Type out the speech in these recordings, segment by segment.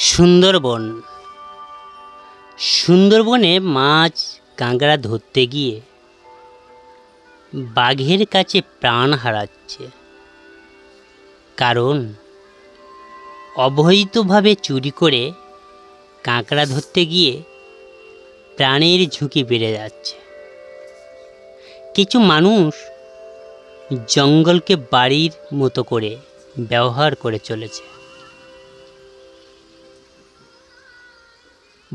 সুন্দরবন। সুন্দরবনে মাছ কাঁকড়া ধরতে গিয়ে বাঘের কাছে প্রাণ হারাচ্ছে। কারণ অবৈধভাবে চুরি করে কাঁকড়া ধরতে গিয়ে প্রাণের ঝুঁকি বেড়ে যাচ্ছে। কিছু মানুষ জঙ্গলকে বাড়ির মতো করে ব্যবহার করে চলেছে।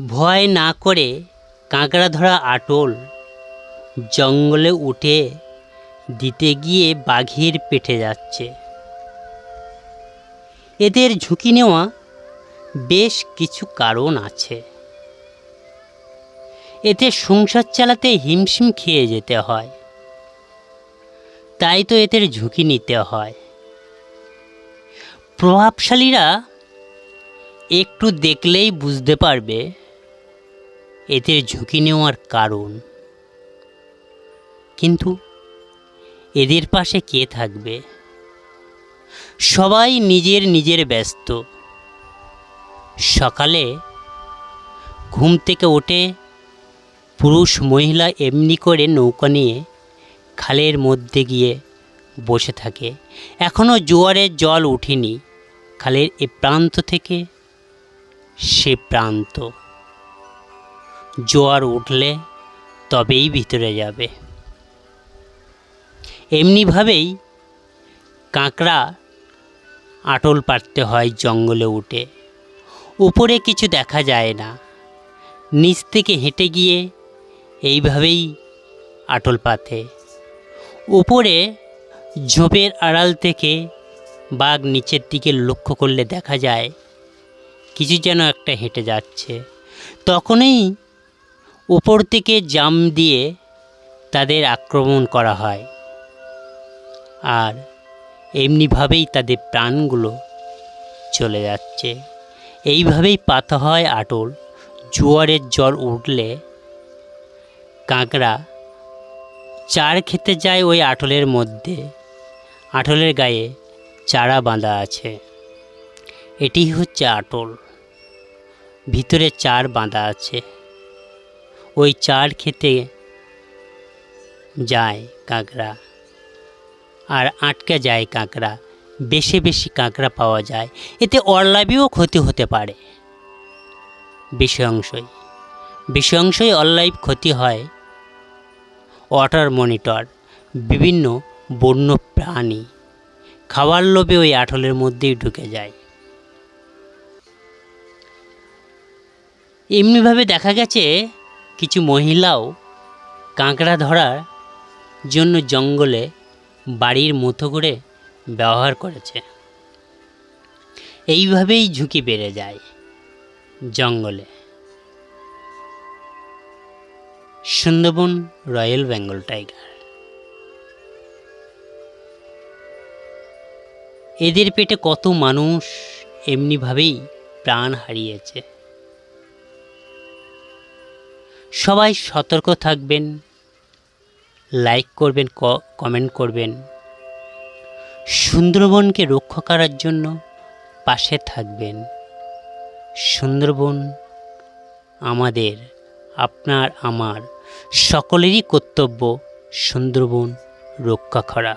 ভয় না করে কাঁকড়া ধরা আটল, জঙ্গলে উঠে দিতে গিয়ে বাঘের পেটে যাচ্ছে। এদের ঝুঁকি নেওয়া বেশ কিছু কারণ আছে। এতে সংসার চালাতে হিমশিম খেয়ে যেতে হয়। তাই তো এদের ঝুঁকি নিতে হয়। প্রভাবশালীরা একটু দেখলেই বুঝতে পারবে এদের ঝুঁকি নেওয়ার কারণ। কিন্তু এদের পাশে কে থাকবে? সবাই নিজের নিজের ব্যস্ত। সকালে ঘুম থেকে ওঠে পুরুষ মহিলা এমনি করে নৌকা নিয়ে খালের মধ্যে গিয়ে বসে থাকে। এখনও জোয়ারের জল উঠেনি। খালের এ প্রান্ত থেকে সে প্রান্ত। জোয়ার উঠলে তবেই ভিতরে যাবে। এমনিভাবেই কাঁকড়া আটল পারতে হয় জঙ্গলে উঠে। উপরে কিছু দেখা যায় না। নিচ থেকে হেঁটে গিয়ে এইভাবেই আটল পাতে। উপরে ঝোপের আড়াল থেকে বাঘ নিচের দিকে লক্ষ্য করলে দেখা যায়, কিছু যেন একটা হেঁটে যাচ্ছে। তখনই উপর থেকে জাম দিয়ে তাদের আক্রমণ করা হয়। আর এমনিভাবেই তাদের প্রাণগুলো চলে যাচ্ছে। এইভাবেই পাতা হয় আটল। জোয়ারের জল উঠলে কাঁকড়া চার খেতে যায় ওই আটলের মধ্যে। আটলের গায়ে চারা বাঁধা আছে। এটি হচ্ছে আটল। ভিতরে চার বাঁধা আছে। ওই চার খেতে যায় কাঁকড়া। আর আটকে যায় কাঁকড়া। বেশি বেশি কাঁকড়া পাওয়া যায়। এতে অল্লাবিও ক্ষতি হতে পারে। বেশি অংশই বেশি অংশই অল্লাইভ ক্ষতি হয় ওয়াটার মনিটর, বিভিন্ন বন্য প্রাণী। খাওয়ার লোভে ওই আঠলের মধ্যেই ঢুকে যায়। এমনিভাবে দেখা গেছে কিছু মহিলাও কাঁকড়া ধরার জন্য জঙ্গলে বাড়ির মতো করে ব্যবহার করেছে। এইভাবেই ঝুঁকি বেড়ে যায় জঙ্গলে। Sundarban royal Bengal tiger. এদের পেটে কত মানুষ এমনিভাবেই প্রাণ হারিয়েছে। সবাই সতর্ক থাকবেন লাইক করবেন কমেন্ট করবেন। সুন্দরবনকে রক্ষা করার জন্য পাশে থাকবেন। সুন্দরবন আমাদের, আপনার, আমার, সকলেরই কর্তব্য সুন্দরবন রক্ষা করা।